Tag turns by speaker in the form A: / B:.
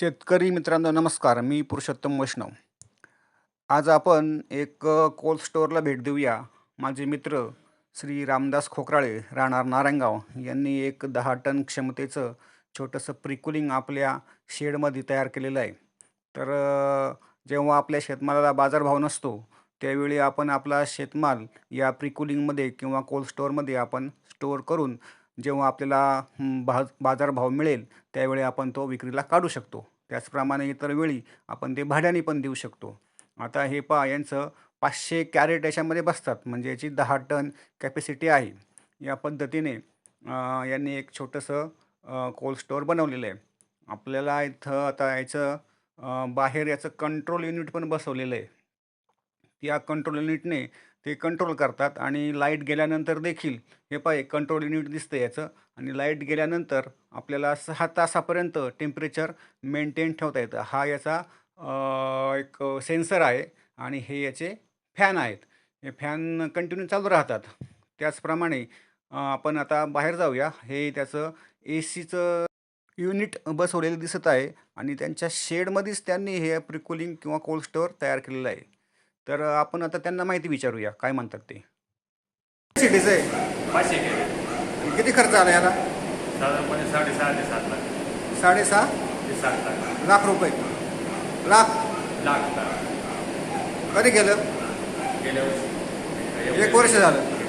A: शेतकरी मित्रांनो नमस्कार. मी पुरुषोत्तम वैष्णव. आज आपण एक कोल्ड स्टोअरला भेट देऊया. माझे मित्र श्री रामदास खोकराळे राहणार नारायणगाव यांनी एक दहा टन क्षमतेचं छोटंसं प्रिकुलिंग आपल्या शेडमध्ये तयार केलेलं आहे. तर जेव्हा आपल्या शेतमालाला बाजारभाव नसतो त्यावेळी आपण आपला शेतमाल या प्रिकुलिंगमध्ये किंवा कोल्ड स्टोअरमध्ये आपण स्टोअर करून जेव्हा आपल्याला भाज बाजारभाव मिळेल त्यावेळी आपण तो विक्रीला काढू शकतो. त्याचप्रमाणे इतर वेळी आपण ते भाड्याने पण देऊ शकतो. आता हे पहा यांचं पाचशे कॅरेट याच्यामध्ये बसतात. म्हणजे याची दहा टन कॅपॅसिटी आहे. या पद्धतीने यांनी एक छोटंसं कोल्ड स्टोअर बनवलेलं आहे. आपल्याला इथं आता याचं बाहेर याचं कंट्रोल युनिट पण बसवलेलं आहे. या कंट्रोल युनिटने ते कंट्रोल करतात आणि लाइट गेल्यानंतर देखील हे पाय कंट्रोल युनिट दिसतं याचं. आणि लाइट गेल्यानंतर आपल्याला सहा तासापर्यंत टेम्परेचर मेंटेन ठेवता येतं. हा याचा एक सेन्सर आहे आणि हे याचे फॅन आहेत. हे फॅन कंटिन्यू चालू राहतात. त्याचप्रमाणे आपण आता बाहेर जाऊया. हे त्याचं ए सीचं युनिट बसवलेलं दिसत आहे आणि त्यांच्या शेडमध्येच त्यांनी हे प्रिकुलिंग किंवा कोल्ड स्टोअर तयार केलेलं आहे. तर आपण आता त्यांना माहिती विचारूया. काय म्हणतात ते? सिटीचं आहे.
B: पाचशे केले
A: किती खर्च आला याला?
B: साधारणपणे साडेसहा ते सात लाख.
A: साडेसहा?
B: ते सात लाख.
A: लाख रुपये. लाख?
B: लाख लाख.
A: कधी गेलं?
B: गेल्या वर्षी.
A: एक वर्ष झालं.